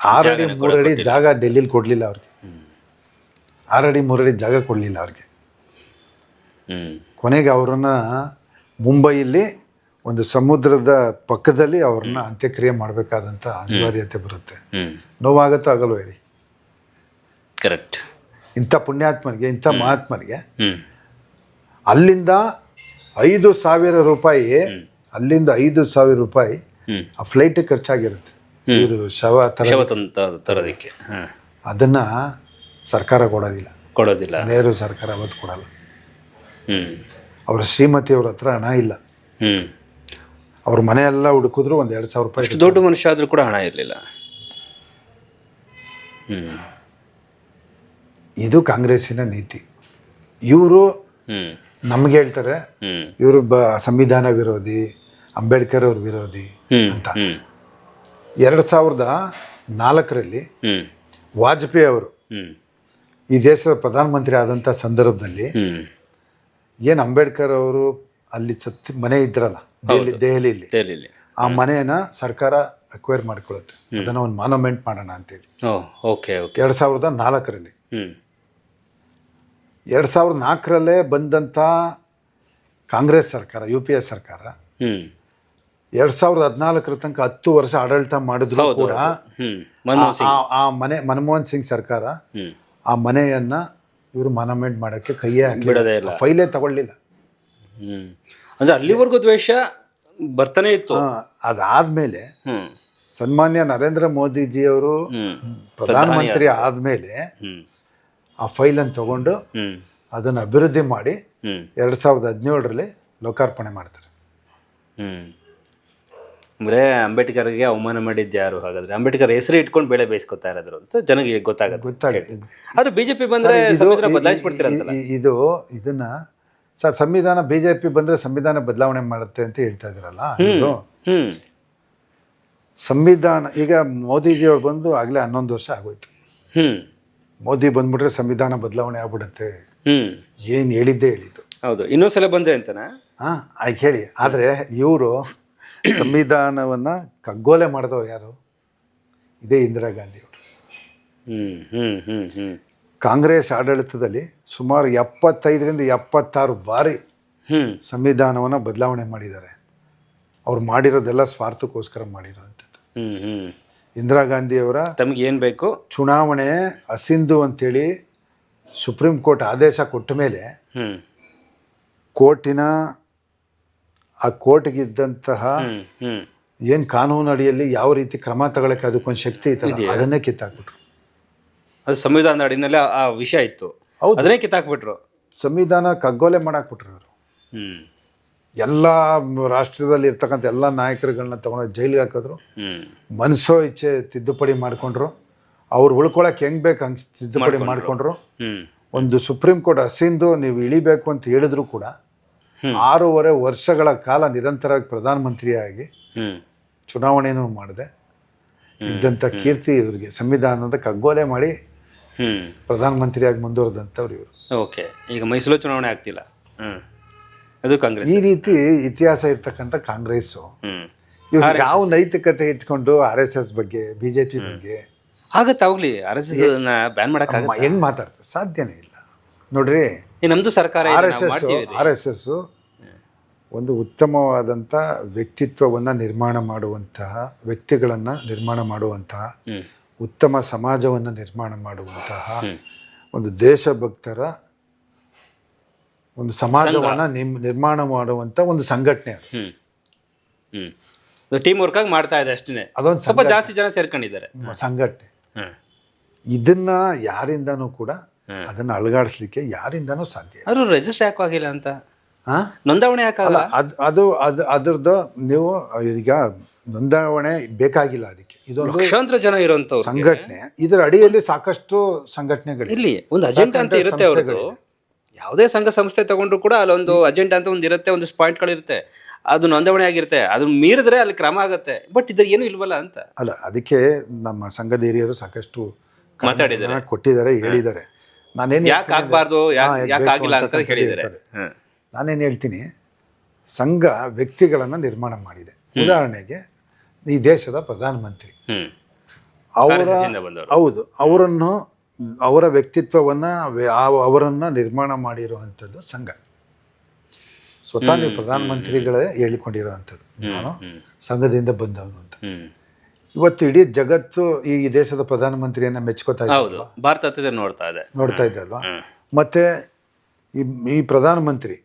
ಆರಡಿ ಮೂರಡಿ ಜಾಗ ಡೆಲ್ಲಿಲಿ ಕೊಡಲಿಲ್ಲ ಅವ್ರಿಗೆ. ಆರಡಿ ಮೂರಡಿ ಜಾಗ ಕೊಡಲಿಲ್ಲ ಅವ್ರಿಗೆ. ಕೊನೆಗೆ ಅವರನ್ನ ಮುಂಬೈಯಲ್ಲಿ ಒಂದು ಸಮುದ್ರದ ಪಕ್ಕದಲ್ಲಿ ಅವ್ರನ್ನ ಅಂತ್ಯಕ್ರಿಯೆ ಮಾಡಬೇಕಾದಂತ ಅನಿವಾರ್ಯತೆ ಬರುತ್ತೆ. ನೋವಾಗತ್ತೋ ಆಗಲ್ವ ಹೇಳಿ. ಕರೆಕ್ಟ್ ಇಂಥ ಪುಣ್ಯಾತ್ಮನಿಗೆ ಇಂಥ ಮಹಾತ್ಮನಿಗೆ ಅಲ್ಲಿಂದ ಐದು ಸಾವಿರ ರೂಪಾಯಿ ಅಲ್ಲಿಂದ ಐದು ಸಾವಿರ ರೂಪಾಯಿ ಆ ಫ್ಲೈಟ್ ಖರ್ಚಾಗಿರುತ್ತೆ. ಇವರು ಶವ ತರೋದಕ್ಕೆ. ಅದನ್ನ ಸರ್ಕಾರ ಕೊಡೋದಿಲ್ಲ. ಕೊಡೋದಿಲ್ಲ. ನೇರ ಸರ್ಕಾರ ಅವತ್ತು ಕೊಡಲ್ಲ. ಅವರ ಅವ್ರ ಶ್ರೀಮತಿಯವ್ರ ಹತ್ರ ಹಣ ಇಲ್ಲ. ಅವ್ರ ಮನೆಯೆಲ್ಲ ಹುಡುಕಿದ್ರು ಒಂದು ಎರಡು ಸಾವಿರ ರೂಪಾಯಿ ಅಷ್ಟು ದೊಡ್ಡ ಮನುಷ್ಯ ಆದ್ರೂ ಕೂಡ ಹಣ ಇರಲಿಲ್ಲ. ಇದು ಕಾಂಗ್ರೆಸ್ಸಿನ ನೀತಿ. ಇವರು ನಮ್ಗೆ ಹೇಳ್ತಾರೆ ಇವರು ಬ ಸಂವಿಧಾನ ವಿರೋಧಿ ಅಂಬೇಡ್ಕರ್ ಅವ್ರ ವಿರೋಧಿ ಅಂತ. ಎರಡ್ ಸಾವಿರದ ನಾಲ್ಕರಲ್ಲಿ ಹ್ಮ್. ವಾಜಪೇಯಿ ಅವರು ಈ ದೇಶದ ಪ್ರಧಾನಮಂತ್ರಿ ಆದಂಥ ಸಂದರ್ಭದಲ್ಲಿ ಏನು ಅಂಬೇಡ್ಕರ್ ಅವರು ಅಲ್ಲಿ ಸತ್ತಿ ಮನೆ ಇದ್ರಲ್ಲ ದೆಹಲಿ ದೆಹಲಿಯಲ್ಲಿ ತೇಲಿಲ್ಲ ಆ ಮನೆಯನ್ನ ಸರ್ಕಾರ ಅಕ್ವೈರ್ ಮಾಡ್ಕೊಳ್ಳುತ್ತೆ ಅದನ್ನ ಒಂದು ಮಾನ್ಯುಮೆಂಟ್ ಮಾಡೋಣ ಅಂತೇಳಿ. ಹೇಳಿ ಓಕೆ ಓಕೆ. ಎರಡು ಸಾವಿರದ ನಾಲ್ಕರಲ್ಲಿ. ಎರಡ್ ಸಾವಿರದ ನಾಲ್ಕರಲ್ಲೇ ಬಂದಂಥ ಕಾಂಗ್ರೆಸ್ ಸರ್ಕಾರ ಯು ಪಿ ಎಸ್ ಸರ್ಕಾರ ಎರಡು ಸಾವಿರದ ಹದಿನಾಲ್ಕರ ತನಕ ಹತ್ತು ವರ್ಷ ಆಡಳಿತ ಮಾಡಿದ್ರು ಕೂಡ ಹ್ಮ್. ಮನಮೋಹನ್ ಸಿಂಗ್. ಆ- ಮನೆ ಮನಮೋಹನ್ ಸಿಂಗ್ ಸರ್ಕಾರ ಆ ಮನೆಯನ್ನ ಇವರು ಮಾನ್ಯುಮೆಂಟ್ ಮಾಡೋಕ್ಕೆ ಕೈಯೇ ಹಾಕಿ ಫೈಲೇ ತಗೊಳ್ಳಿಲ್ಲ. ಅಂದ್ರೆ ಅಲ್ಲಿವರೆಗೂ ದ್ವೇಷ ಬರ್ತಾನೆ ಇತ್ತು. ಅದಾದ್ಮೇಲೆ ಸನ್ಮಾನ್ಯ ನರೇಂದ್ರ ಮೋದಿಜಿಯವರು ಅವರು ಪ್ರಧಾನಮಂತ್ರಿ ಆದಮೇಲೆ ಆ ಅನ್ನು ತಗೊಂಡು ಅದನ್ನು ಅಭಿವೃದ್ಧಿ ಮಾಡಿ ಎರಡ್ ಸಾವಿರದ ಹದಿನೇಳರಲ್ಲಿ ಲೋಕಾರ್ಪಣೆ ಮಾಡ್ತಾರೆ. ಹ್ಮ್. ಅಂದ್ರೆ ಅಂಬೇಡ್ಕರ್ಗೆ ಅವಮಾನ ಮಾಡಿದ್ದು ಯಾರು ಹಾಗಾದ್ರೆ? ಅಂಬೇಡ್ಕರ್ ಹೆಸರು ಇಟ್ಕೊಂಡು ಬೆಳೆ ಬೇಯಿಸ್ಕೊತಾ ಇರೋದ್ರು ಅಂತ ಜನಗೆ ಗೊತ್ತಾಗುತ್ತೆ. ಗೊತ್ತಾಗುತ್ತೆ. ಆದ್ರೆ ಬಿಜೆಪಿ ಬಂದ್ರೆ ಪಿ ಇದು ಇದನ್ನ ಸರ್ ಸಂವಿಧಾನ ಬಿ ಜೆ ಪಿ ಬಂದರೆ ಸಂವಿಧಾನ ಬದಲಾವಣೆ ಮಾಡುತ್ತೆ ಅಂತ ಹೇಳ್ತಾ ಇದ್ರಲ್ಲ ಸಂವಿಧಾನ ಈಗ ಮೋದಿಜಿಯವ್ರು ಬಂದು ಆಗಲೇ ಹನ್ನೊಂದು ವರ್ಷ ಆಗೋಯ್ತು. ಮೋದಿ ಬಂದ್ಬಿಟ್ರೆ ಸಂವಿಧಾನ ಬದಲಾವಣೆ ಆಗ್ಬಿಡುತ್ತೆ. ಏನು ಹೇಳಿದ್ದೇ ಹೇಳಿದ್ದು. ಹೌದು ಇನ್ನೊಂದ್ಸಲ ಬಂದ್ರೆ ಅಂತನಾ? ಹಾಂ ಆಯ್ತು ಹೇಳಿ. ಆದರೆ ಇವರು ಸಂವಿಧಾನವನ್ನು ಕಗ್ಗೋಲೆ ಮಾಡಿದವ್ರು ಯಾರು? ಇದೇ ಇಂದಿರಾ ಗಾಂಧಿ ಅವರು. ಹ್ಮ್ ಹ್ಮ್ ಹ್ಮ್ ಹ್ಮ್. ಕಾಂಗ್ರೆಸ್ ಆಡಳಿತದಲ್ಲಿ ಸುಮಾರು ಎಪ್ಪತ್ತೈದರಿಂದ ಎಪ್ಪತ್ತಾರು ಬಾರಿ ಸಂವಿಧಾನವನ್ನು ಬದಲಾವಣೆ ಮಾಡಿದ್ದಾರೆ. ಅವ್ರು ಮಾಡಿರೋದೆಲ್ಲ ಸ್ವಾರ್ಥಕ್ಕೋಸ್ಕರ ಮಾಡಿರೋಂಥದ್ದು ಇಂದಿರಾ ಗಾಂಧಿಯವರ ತಮ್ಗೆ ಏನು ಬೇಕು? ಚುನಾವಣೆ ಅಸಿಂಧು ಅಂತೇಳಿ ಸುಪ್ರೀಂ ಕೋರ್ಟ್ ಆದೇಶ ಕೊಟ್ಟ ಮೇಲೆ ಕೋರ್ಟಿನ ಆ ಕೋರ್ಟ್ಗಿದ್ದಂತಹ ಏನು ಕಾನೂನು ಅಡಿಯಲ್ಲಿ ಯಾವ ರೀತಿ ಕ್ರಮ ತಗೊಳಕ್ಕೆ ಅದಕ್ಕೊಂದು ಶಕ್ತಿ ಇತ್ತು ಅದನ್ನೇ ಕಿತ್ತಾಕ್ಬಿಟ್ರು. ಅದು ಸಂವಿಧಾನದ ಅಡಿನಲ್ಲಿ ಆ- ಆ ವಿಷಯ ಇತ್ತು. ಹೌದು. ಅದನ್ನೇ ಕಿತ್ತಾಕ್ಬಿಟ್ರು. ಸಂವಿಧಾನ ಕಗ್ಗೋಲೆ ಮಾಡಾಕ್ಬಿಟ್ರು ಅವರು ಹ್ಮ್. ಎಲ್ಲ ರಾಷ್ಟ್ರದಲ್ಲಿ ಇರ್ತಕ್ಕಂಥ ಎಲ್ಲ ನಾಯಕರುಗಳನ್ನ ತಗೊಂಡು ಜೈಲಿಗೆ ಹಾಕಿದ್ರು. ಹ್ಮ್. ಮನಸ್ಸೋ ಇಚ್ಛೆ ತಿದ್ದುಪಡಿ ಮಾಡಿಕೊಂಡ್ರು. ಅವ್ರು ಉಳ್ಕೊಳಕ್ಕೆ ಹೆಂಗ್ ಬೇಕು ಹಂಗೆ ತಿದ್ದುಪಡಿ ಮಾಡಿಕೊಂಡ್ರು. ಹ್ಮ್. ಒಂದು ಸುಪ್ರೀಂ ಕೋರ್ಟ್ ಹಸಿಂದು ನೀವು ಇಳಿಬೇಕು ಅಂತ ಹೇಳಿದ್ರು ಕೂಡ ಆರೂವರೆ ವರ್ಷಗಳ ಕಾಲ ನಿರಂತರವಾಗಿ ಪ್ರಧಾನಮಂತ್ರಿಯಾಗಿ ಹ್ಮ್. ಚುನಾವಣೆನೂ ಮಾಡಿದೆ. ಇದ್ದಂಥ ಕೀರ್ತಿ ಇವರಿಗೆ. ಸಂವಿಧಾನದ ಕಗ್ಗೋಲೆ ಮಾಡಿ ಪ್ರಧಾನಮಂತ್ರಿಯಾಗಿ ಮುಂದುವರೆದಂಥವ್ರು ಇವರು. ಓಕೆ ಈಗ ಮೈಸೂರು ಚುನಾವಣೆ ಆಗ್ತಿಲ್ಲ. ಹ್ಮ್ ಅದು ಕಾಂಗ್ರೆಸ್. ಈ ರೀತಿ ಇತಿಹಾಸ ಇರ್ತಕ್ಕಂಥ ಕಾಂಗ್ರೆಸ್ಸು ಇವ್ರು ಯಾವ ನೈತಿಕತೆ ಇಟ್ಕೊಂಡು ಆರ್ ಎಸ್ ಎಸ್ ಬಗ್ಗೆ ಬಿ ಜೆ ಪಿ ಬಗ್ಗೆ ಆಗತ್ತೆ ಅವಾಗ್ಲಿ ಆರ್ ಎಸ್ ಎಸ್ ಬ್ಯಾನ್ ಮಾಡಕ್ ಮ- ಹೆಂಗ್ ಮಾತಾಡ್ತಾರೆ? ಸಾಧ್ಯನೇ ಇಲ್ಲ. ನೋಡ್ರಿ ನಮ್ದು ಸರ್ಕಾರ R S S R S S ಒಂದು ಉತ್ತಮವಾದಂಥ ವ್ಯಕ್ತಿತ್ವವನ್ನು ನಿರ್ಮಾಣ ಮಾಡುವಂತಹ ವ್ಯಕ್ತಿಗಳನ್ನು ನಿರ್ಮಾಣ ಮಾಡುವಂತಹ ಉತ್ತಮ ಸಮಾಜವನ್ನು ನಿರ್ಮಾಣ ಮಾಡುವಂತಹ ಒಂದು ದೇಶಭಕ್ತರ ಒಂದು ಸಮಾಜವನ್ನು ನಿಮ್ ನಿರ್ಮಾಣ ಮಾಡುವಂಥ ಒಂದು ಸಂಘಟನೆ ಅದು. ಟೀಮ್ ವರ್ಕ್ ಆಗಿ ಮಾಡ್ತಾ ಇದೆ ಅಷ್ಟೇ ಅದೊಂದು ಸ್ವಲ್ಪ ಜಾಸ್ತಿ ಜನ ಸೇರ್ಕೊಂಡಿದ್ದಾರೆ. ಸಂಘಟನೆ. ಇದನ್ನ ಯಾರಿಂದನೂ ಕೂಡ ಅದನ್ನ ಅಳಗಾಡಿಸ್ಲಿಕ್ಕೆ ಯಾರಿಂದನೂ ಸಾಧ್ಯ. ಆದ್ರೂ ರಿಜಿಸ್ಟರ್ ಯಾಕೆ ಆಗಿಲ್ಲ ಅಂತ. ಹಾ? ನೋಂದಾವಣೆ ಯಾಕಾಗಲ್ಲ ಅದು ಅದು ಅದು ಅದ್ರದ್ದು ನೀವು ಈಗ ನೋಂದಾವಣೆ ಬೇಕಾಗಿಲ್ಲ ಅದಕ್ಕೆ. ಇದೊಂದು ಲಕ್ಷಾಂತರ ಜನ ಇರುವಂತ ಸಂಘಟನೆ. ಇದರ ಅಡಿಯಲ್ಲಿ ಸಾಕಷ್ಟು ಸಂಘಟನೆಗಳು ಇಲ್ಲಿ ಒಂದು ಅಜೆಂಡಾ ಅಂತ ಇರುತ್ತೆ ಅವ್ರದ್ದು. ಯಾವುದೇ ಸಂಘ ಸಂಸ್ಥೆ ತಗೊಂಡ್ರು ಕೂಡ ಅಲ್ಲೊಂದು ಅಜೆಂಡಾ ಅಂತ ಒಂದು ಇರುತ್ತೆ ಒಂದಿಷ್ಟು ಪಾಯಿಂಟ್ಗಳಿರುತ್ತೆ ಅದು ನೋಂದಣಿ ಆಗಿರುತ್ತೆ. ಅದನ್ನ ಮೀರಿದ್ರೆ ಅಲ್ಲಿ ಕ್ರಮ ಆಗುತ್ತೆ. ಬಟ್ ಇದ್ರ ಏನು ಇಲ್ವಲ್ಲ ಅಂತ. ಅಲ್ಲ ಅದಕ್ಕೆ ನಮ್ಮ ಸಂಘದ ಹಿರಿಯರು ಸಾಕಷ್ಟು ಮಾತಾಡಿದ್ದಾರೆ. ಕೊಟ್ಟಿದ್ದಾರೆ ಹೇಳಿದ್ದಾರೆ. ನಾನೇನು ಯಾಕೆ ಆಗಬಾರ್ದು? ಯಾಕೆ ಆಗಿಲ್ಲ ಅಂತ ಹೇಳಿದ್ದಾರೆ. ನಾನೇನು ಹೇಳ್ತೀನಿ ಸಂಘ ವ್ಯಕ್ತಿಗಳನ್ನು ನಿರ್ಮಾಣ ಮಾಡಿದೆ. ಉದಾಹರಣೆಗೆ ಈ ದೇಶದ ಪ್ರಧಾನಮಂತ್ರಿ ಅವರ ಹೌದು. ಅವರನ್ನು ಅವರ ವ್ಯಕ್ತಿತ್ವವನ್ನು ಅವರನ್ನು ನಿರ್ಮಾಣ ಮಾಡಿರುವಂಥದ್ದು ಸಂಘ. ಸ್ವತಃ ನೀವು ಪ್ರಧಾನಮಂತ್ರಿಗಳೇ ಹೇಳಿಕೊಂಡಿರುವಂಥದ್ದು. ನಾನು ಸಂಘದಿಂದ ಬಂದವನು ಅಂತ. ಇವತ್ತು ಇಡೀ ಜಗತ್ತು ಈ ದೇಶದ ಪ್ರಧಾನಮಂತ್ರಿಯನ್ನು ಮೆಚ್ಕೋತಾ ಇದೆ ನೋಡ್ತಾ ಇದೆ. ನೋಡ್ತಾ ಇದೆ ಅಲ್ವಾ ಮತ್ತೆ ಈ ಈ ಪ್ರಧಾನಮಂತ್ರಿ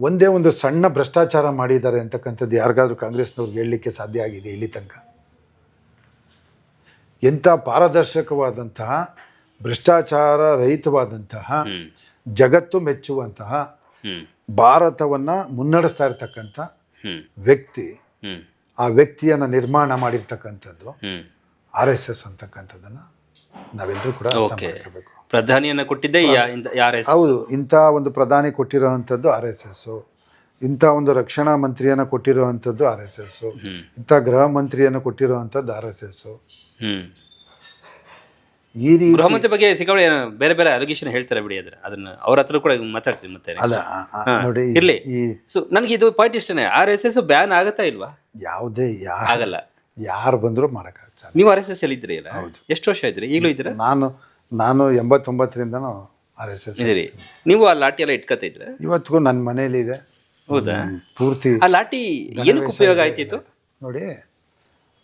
ಒಂದೇ ಒಂದು ಸಣ್ಣ ಭ್ರಷ್ಟಾಚಾರ ಮಾಡಿದ್ದಾರೆ ಅಂತಕ್ಕಂಥದ್ದು ಯಾರಿಗಾದರೂ ಕಾಂಗ್ರೆಸ್ನವ್ರಿಗೆ ಹೇಳಲಿಕ್ಕೆ ಸಾಧ್ಯ ಆಗಿದೆ ಇಲ್ಲಿ ತನಕ? ಎಂಥ ಪಾರದರ್ಶಕವಾದಂತಹ ಭ್ರಷ್ಟಾಚಾರ ರಹಿತವಾದಂತಹ ಜಗತ್ತು ಮೆಚ್ಚುವಂತಹ ಭಾರತವನ್ನು ಮುನ್ನಡೆಸ್ತಾ ಇರ್ತಕ್ಕಂಥ ವ್ಯಕ್ತಿ ಆ ವ್ಯಕ್ತಿಯನ್ನು ನಿರ್ಮಾಣ ಮಾಡಿರ್ತಕ್ಕಂಥದ್ದು ಆರ್ ಎಸ್ ಎಸ್ ಅಂತಕ್ಕಂಥದ್ದನ್ನು ನಾವೆಲ್ಲರೂ ಕೂಡ ಮಾಡ್ಕೋಬೇಕು. ಪ್ರಧಾನಿಯನ್ನ ಕೊಟ್ಟಿದ್ದೆ ಎಸ್ ಹೌದು ಇಂಥ ಒಂದು ಪ್ರಧಾನಿ ಕೊಟ್ಟಿರುವಂಥದ್ದು ಆರ್ ಎಸ್ ಎಸ್. ಇಂಥ ಒಂದು ರಕ್ಷಣಾ ಮಂತ್ರಿಯನ್ನು ಕೊಟ್ಟಿರುವಂಥದ್ದು ಆರ್ ಎಸ್ ಎಸ್. ಇಂಥ ಗೃಹ ಮಂತ್ರಿಯನ್ನು ಕೊಟ್ಟಿರುವಂಥದ್ದು ಆರ್ ಎಸ್ ಎಸ್. ಈ ರೀತಿ ಗೃಹ ಮಂತ್ರಿ ಬಗ್ಗೆ ಏನೋ ಬೇರೆ ಬೇರೆ ಅಲಿಗೇಷನ್ ಹೇಳ್ತಾರೆ ಬಿಡಿ ಅದರ ಅದನ್ನ. ಅವ್ರ ಹತ್ರ ಕೂಡ ಮಾತಾಡ್ತೀನಿ ಮತ್ತೆ. ಅಲ್ಲ ನೋಡಿ ಇರ್ಲಿ. ಸೊ ನನಗೆ ಇದು ಪಾಯಿಂಟ್ ಇಷ್ಟನೇ ಆರ್ ಎಸ್ ಎಸ್ ಬ್ಯಾನ್ ಆಗತ್ತಾ ಇಲ್ವಾ? ಯಾವುದೇ ಆಗಲ್ಲ. ಯಾರು ಬಂದರೂ ಮಾಡೋಕ್ಕಾಗ್ತದೆ ನೀವು ಆರ್ ಎಸ್ ಎಸ್ ಅಲ್ಲಿ? ಇದ್ರಿ ಅಲ್ಲ ಎಷ್ಟು ವರ್ಷ ಇದ್ರಿ ಈಗಲೂ ಇದ್ದೀರಾ? ನಾನು ನಾನು ಎಂಬತ್ತೊಂಬತ್ತರಿಂದನೂ ಆರ್ ಎಸ್ ಎಸ್ ಇದೀರಿ ನೀವು ಆ ಲಾಟಿ ಎಲ್ಲ ಇಟ್ಕೊತಿದ್ರೆ ಇವತ್ತಿಗೂ ನನ್ನ ಮನೇಲಿ ಇದೆ. ಹೌದಾ? ಪೂರ್ತಿ ಆ ಲಾಠಿ ಏನಕ್ಕೆ ಉಪಯೋಗ ಆಯ್ತಿತ್ತು? ನೋಡಿ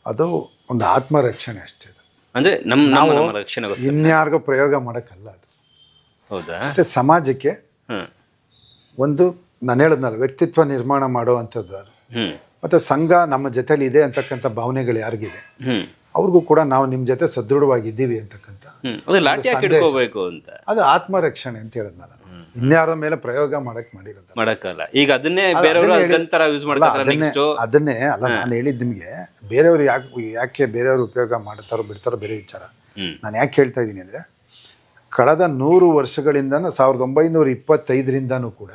ಅದು ಒಂದು ಆತ್ಮರಕ್ಷಣೆ ಅಷ್ಟೇ ಅದು. ಅಂದ್ರೆ ನಮ್ಮ ನಾವು ನಮ್ಮ ರಕ್ಷಣೆಗೋಸ್ಕರ. ಇನ್ಯಾರಿಗೂ ಪ್ರಯೋಗ ಮಾಡೋಕ್ಕಲ್ಲ ಅದು. ಹೌದಾ? ಮತ್ತೆ ಸಮಾಜಕ್ಕೆ ಹ್ಮ್. ಒಂದು ನಾನು ಹೇಳಿದ್ನಲ್ಲ ವ್ಯಕ್ತಿತ್ವ ನಿರ್ಮಾಣ ಮಾಡುವಂಥದ್ದು ಅದು. ಹ್ಮ್. ಮತ್ತು ಸಂಘ ನಮ್ಮ ಜೊತೆಲಿ ಇದೆ ಅಂತಕ್ಕಂಥ ಭಾವನೆಗಳು ಯಾರಿಗಿದೆ? ಹ್ಮ್. ಅವ್ರಿಗೂ ಕೂಡ ನಾವು ನಿಮ್ಮ ಜೊತೆ ಸದೃಢವಾಗಿದ್ದೀವಿ ಅಂತಕ್ಕಂಥ ಅದೇ ಲಾಠಿ ಹಾಕಿ ಅಂತ. ಅದು ಆತ್ಮರಕ್ಷಣೆ ಅಂತ ಹೇಳಿದ್ ನಾನು. ಇನ್ಯಾರ ಮೇಲೆ ಪ್ರಯೋಗ ಮಾಡಕ್ ಮಾಡಿರೋದು ಮಾಡಕ್ಕಲ್ಲ. ಈಗ ಅದನ್ನೇ ಬೇರೆಯವರು ಅದಕ್ಕಂತರ ಯೂಸ್ ಮಾಡ್ತಾರೆ ಅದನ್ನೇ ನೆಕ್ಸ್ಟ್ ಅದನ್ನೇ ಅಲ್ಲ ನಾನು ಹೇಳಿದ್ ನಿಮಗೆ ಬೇರೆಯವರು ಯಾಕೆ ಯಾಕೆ ಬೇರೆಯವರು ಉಪಯೋಗ ಮಾಡ್ತಾರೋ ಬಿಡ್ತಾರೋ ಬೇರೆ ವಿಚಾರ. ನಾನು ಯಾಕೆ ಹೇಳ್ತಾ ಇದ್ದೀನಿ ಅಂದ್ರೆ ಕಳೆದ ನೂರು ವರ್ಷಗಳಿಂದ ಸಾವಿರದ ಒಂಬೈನೂರ ಇಪ್ಪತ್ತೈದರಿಂದನೂ ಕೂಡ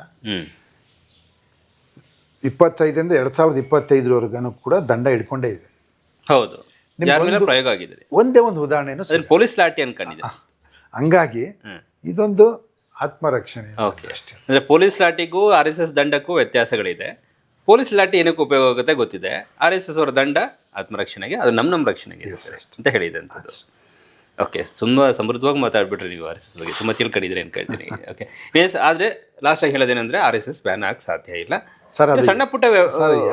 ಇಪ್ಪತ್ತೈದರಿಂದ ಎರಡ್ ಸಾವಿರದ ಇಪ್ಪತ್ತೈದರವರೆಗೂ ಕೂಡ ದಂಡ ಹಿಡ್ಕೊಂಡೇ ಇದೆ. ಹೌದು. ಪ್ರಯೋಗ ಆಗಿದೆ ಒಂದೇ ಒಂದು ಉದಾಹರಣೆಯನ್ನು ಅದ್ರ ಪೊಲೀಸ್ ಲಾಠಿ ಅನ್ಕೊಂಡಿದೆ. ಹಂಗಾಗಿ ಇದೊಂದು ಆತ್ಮರಕ್ಷಣೆ ಓಕೆ ಅಂದ್ರೆ ಪೊಲೀಸ್ ಲಾಠಿಗೂ ಆರ್ ಎಸ್ ಎಸ್ ದಂಡಕ್ಕೂ ವ್ಯತ್ಯಾಸಗಳಿದೆ. ಪೊಲೀಸ್ ಲಾಠಿ ಏನಕ್ಕೆ ಉಪಯೋಗ ಆಗುತ್ತೆ ಗೊತ್ತಿದೆ. ಆರ್ ಎಸ್ ಎಸ್ ಅವರ ದಂಡ ಆತ್ಮರಕ್ಷಣೆಗೆ ಅದು ನಮ್ಮ ನಮ್ಮ ರಕ್ಷಣೆಗೆ ಅಂತ ಹೇಳಿದೆ ಅಂತದ್ದು ಓಕೆ ತುಂಬ ಸಮೃದ್ಧವಾಗಿ ಮಾತಾಡ್ಬಿಟ್ರಿ ನೀವು ಆರ್ ಎಸ್ ಎಸ್ ಬಗ್ಗೆ. ತುಂಬ ತಿಳ್ಕೊಂಡಿದ್ರೆ ಅನ್ಕೊಳ್ತೀನಿ ಓಕೆ ಎಸ್ ಆದರೆ ಲಾಸ್ಟಾಗಿ ಹೇಳೋದೇನಂದ್ರೆ ಆರ್ ಎಸ್ ಎಸ್ ಬ್ಯಾನ್ ಆಗಕ್ಕೆ ಸಾಧ್ಯ ಇಲ್ಲ. ಸರ್ ಸಣ್ಣ ಪುಟ್ಟ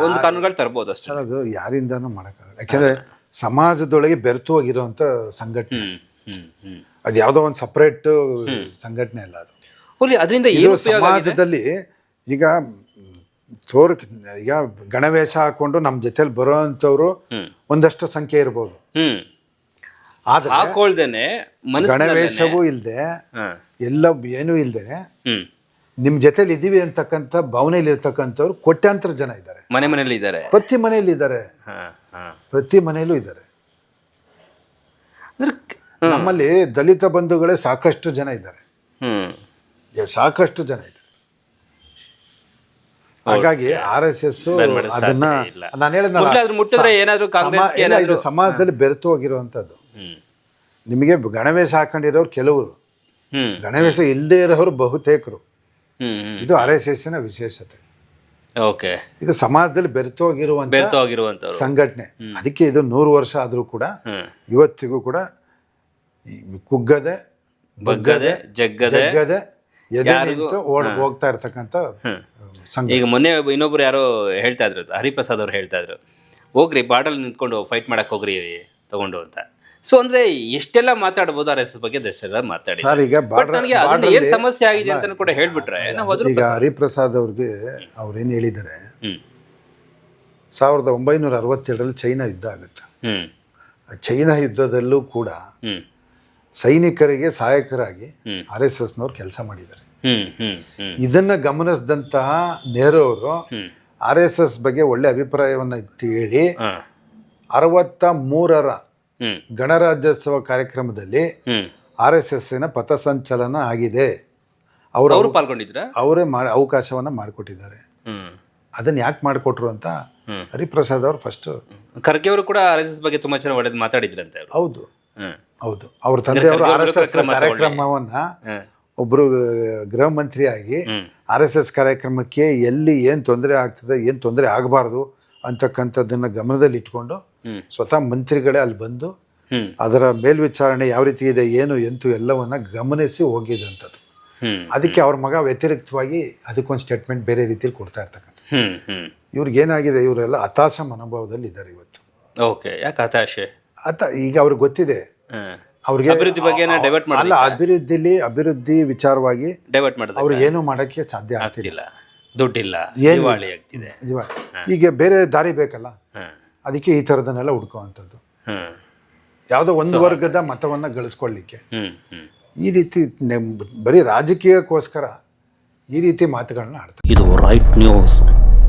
ಒಂದು ಕಾನೂನುಗಳು ತರ್ಬೋದು ಅಷ್ಟೇ. ಅದು ಯಾರಿಂದನೂ ಮಾಡೋಕ್ಕಾಗಲ್ಲ. ಯಾಕೆಂದರೆ ಸಮಾಜದೊಳಗೆ ಬೆರೆತು ಹೋಗಿರುವಂತ ಸಂಘಟನೆ. ಅದು ಯಾವುದೋ ಒಂದು ಸಪ್ರೇಟ್ ಸಂಘಟನೆ ಅಲ್ಲ ಅದು. ಅದರಿಂದ ಏನು ಸಮಾಜದಲ್ಲಿ ಈಗ ತೋರ್ ಈಗ ಗಣವೇಶ ಹಾಕೊಂಡು ನಮ್ಮ ಜೊತೆಲಿ ಬರೋ ಅಂಥವ್ರು ಹ್ಮ್. ಒಂದಷ್ಟು ಸಂಖ್ಯೆ ಇರ್ಬೋದು. ಗಣವೇಶವೂ ಇಲ್ಲದೆ ಎಲ್ಲ ಏನೂ ಇಲ್ಲದೆ ನಿಮ್ಮ ಜೊತೆಲಿ ಇದ್ದೀವಿ ಅಂತಕ್ಕಂಥ ಭಾವನೆಯಲ್ಲಿ ಇರ್ತಕ್ಕಂಥವ್ರು ಕೋಟ್ಯಾಂತರ ಜನ ಇದ್ದಾರೆ. ಮನೆ ಮನೇಲಿ ಇದ್ದಾರೆ. ಪ್ರತಿ ಮನೆಯಲ್ಲಿ ಇದ್ದಾರೆ. ಪ್ರತಿ ಮನೆಯಲ್ಲೂ ಇದ್ದಾರೆ. ಅಂದ್ರೆ ನಮ್ಮಲ್ಲಿ ದಲಿತ ಬಂಧುಗಳೇ ಸಾಕಷ್ಟು ಜನ ಇದ್ದಾರೆ. ಸಾಕಷ್ಟು ಜನ ಇದ್ದಾರೆ. ಹಾಗಾಗಿ ಆರ್ ಎಸ್ ಎಸ್ ಅದನ್ನ. ನಾನು ಇದು ಸಮಾಜದಲ್ಲಿ ಬೆರೆತು ಹೋಗಿರುವಂತದ್ದು ನಿಮಗೆ ಗಣವೇಶ ಹಾಕೊಂಡಿರೋರು ಕೆಲವರು. ಗಣವೇಶ ಇಲ್ಲದೆ ಇರೋರು ಬಹುತೇಕರು. ಇದು ಆರ್ ಎಸ್ ವಿಶೇಷತೆ. ಓಕೆ. ಇದು ಸಮಾಜದಲ್ಲಿ ಬೆರೆತೋಗಿರುವಂತ ಹೋಗಿರುವಂತ ಸಂಘಟನೆ. ಅದಕ್ಕೆ ಇದು ನೂರು ವರ್ಷ ಆದರೂ ಕೂಡ ಇವತ್ತಿಗೂ ಕೂಡ ಕುಗ್ಗದೆ ಬಗ್ಗದೆ ಜಗ್ಗದೆ ಜಗ್ಗದೆ ಎದೆ ನಿಂತು ಓಡ್ ಹೋಗ್ತಾ ಇರ್ತಕ್ಕಂಥ ಸಂಘ. ಈಗ ಮೊನ್ನೆ ಇನ್ನೊಬ್ರು ಯಾರೋ ಹೇಳ್ತಾ ಇದ್ರು ಹರಿಪ್ರಸಾದ್ ಅವ್ರು ಹೇಳ್ತಾ ಇದ್ರು. ಹೋಗ್ರಿ ಬಾರ್ಡಲ್ಲಿ ನಿಂತ್ಕೊಂಡು ಫೈಟ್ ಮಾಡಕ್ ಹೋಗ್ರಿ ತಗೊಂಡು ಅಂತ. ಸೊ ಅಂದ್ರೆ ಎಷ್ಟೆಲ್ಲ ಮಾತಾಡಬಹುದು ಆರ್ ಎಸ್ ಎಸ್ ಬಗ್ಗೆ ದಸರಾ ಮಾತಾಡಿ. ಸರ್ ಈಗ ಬಟ್ ನನಗೆ ಅದನ್ನ ಏನ್ ಸಮಸ್ಯೆ ಆಗಿದೆ ಅಂತ ಕೂಡ ಹೇಳ್ಬಿಟ್ರೆ ನಾವು ಅದ್ರ ಈಗ ಹರಿಪ್ರಸಾದ್ ಅವ್ರಿಗೆ ಅವ್ರೇನು ಹೇಳಿದ್ದಾರೆ? ಸಾವಿರದ ಒಂಬೈನೂರ ಅರವತ್ತೇಳರಲ್ಲಿ ಚೈನಾ ಯುದ್ಧ ಆಗುತ್ತೆ. ಚೈನಾ ಯುದ್ಧದಲ್ಲೂ ಕೂಡ ಸೈನಿಕರಿಗೆ ಸಹಾಯಕರಾಗಿ. ಆರ್ ಎಸ್ ಎಸ್ನವ್ರು ಕೆಲಸ ಮಾಡಿದ್ದಾರೆ. ಇದನ್ನ ಗಮನಿಸಿದಂತಹ ನೆಹರು ಅವರು ಆರ್ ಎಸ್ ಎಸ್ ಬಗ್ಗೆ ಒಳ್ಳೆ ಅಭಿಪ್ರಾಯವನ್ನು ಹೇಳಿ ಅರವತ್ತ ಮೂರರ ಗಣರಾಜ್ಯೋತ್ಸವ ಕಾರ್ಯಕ್ರಮದಲ್ಲಿ ಆರ್ ಎಸ್ ಎಸ್ಸಿನ ಪಥಸಂಚಲನ ಆಗಿದೆ. ಅವರು ಅವರು ಪಾಲ್ಗೊಂಡಿದ್ರೆ? ಅವರೇ ಮಾಡಿ ಅವಕಾಶವನ್ನ ಮಾಡಿಕೊಟ್ಟಿದ್ದಾರೆ. ಅದನ್ನ ಯಾಕೆ ಮಾಡಿಕೊಟ್ರು ಅಂತ ಹರಿಪ್ರಸಾದ್ ಅವರು ಫಸ್ಟ್ ಖರ್ಗೆ ಅವರು ಕೂಡ ಆರ್ ಎಸ್ ಎಸ್ ಬಗ್ಗೆ ತುಂಬಾ ಚೆನ್ನಾಗಿ ಒಳ್ಳೇದು ಮಾತಾಡಿದ್ರಂತೆ ಹೌದು. ಹೌದು. ಅವ್ರ ತಂದೆಯವರು ಆರ್ ಎಸ್ ಎಸ್ ಕಾರ್ಯಕ್ರಮವನ್ನ ಒಬ್ರು ಒಬ್ಬರು ಗೃಹ ಮಂತ್ರಿಯಾಗಿ ಆಗಿ ಆರ್ ಎಸ್ ಎಸ್ ಕಾರ್ಯಕ್ರಮಕ್ಕೆ ಎಲ್ಲಿ ಏನು ತೊಂದರೆ ಆಗ್ತದೆ ಏನು ತೊಂದರೆ ಆಗಬಾರ್ದು ಅಂತಕ್ಕಂಥದ್ದನ್ನ ಗಮನದಲ್ಲಿ ಇಟ್ಕೊಂಡು ಸ್ವತಃ ಮಂತ್ರಿಗಳೇ ಅಲ್ಲಿ ಬಂದು ಅದರ ಮೇಲ್ವಿಚಾರಣೆ ಯಾವ ರೀತಿ ಇದೆ ಏನು ಎಂತು ಎಲ್ಲವನ್ನ ಗಮನಿಸಿ ಹೋಗಿದಂಥದ್ದು. ಅದಕ್ಕೆ ಅವ್ರ ಮಗ ವ್ಯತಿರಿಕ್ತವಾಗಿ ಅದಕ್ಕೊಂದು ಸ್ಟೇಟ್ಮೆಂಟ್ ಬೇರೆ ರೀತಿಯಲ್ಲಿ ಕೊಡ್ತಾ ಇರ್ತಕ್ಕಂಥ ಇವ್ರಿಗೆ ಏನಾಗಿದೆ ಇವರೆಲ್ಲ ಹತಾಶ ಮನೋಭಾವದಲ್ಲಿ ಇದ್ದಾರೆ ಇವತ್ತು. ಓಕೆ ಯಾಕೆ ಹತಾಶೆ? ಅತ ಈಗ ಅವ್ರಿಗೆ ಗೊತ್ತಿದೆ. ಅವ್ರಿಗೆ ಅಭಿವೃದ್ಧಿ ಬಗ್ಗೆ ಡೈವರ್ಟ್ ಮಾಡಲ್ಲ ಅಭಿವೃದ್ಧಿಲಿ ಅಭಿವೃದ್ಧಿ ವಿಚಾರವಾಗಿ ಡೈವರ್ಟ್ ಮಾಡಿದ್ರೆ ಅವ್ರು ಏನು? ಮಾಡೋಕ್ಕೆ ಸಾಧ್ಯ ಆಗ್ತಿಲ್ಲ. ದುಡ್ಡಿಲ್ಲ. ಏನು ಆಗ್ತಿದೆ. ಈಗ ಬೇರೆ ದಾರಿ ಬೇಕಲ್ಲ? ಅದಕ್ಕೆ ಈ ಥರದನ್ನೆಲ್ಲ ಹುಡ್ಕೋವಂಥದ್ದು. ಯಾವುದೋ ಒಂದು ವರ್ಗದ ಮತವನ್ನು ಗಳಿಸ್ಕೊಳ್ಳಿಕ್ಕೆ. ಈ ರೀತಿ ಬರೀ ರಾಜಕೀಯಕ್ಕೋಸ್ಕರ ಈ ರೀತಿ ಮಾತುಗಳನ್ನ ಆಡ್ತಾರೆ. ಇದು ರೈಟ್ ನ್ಯೂಸ್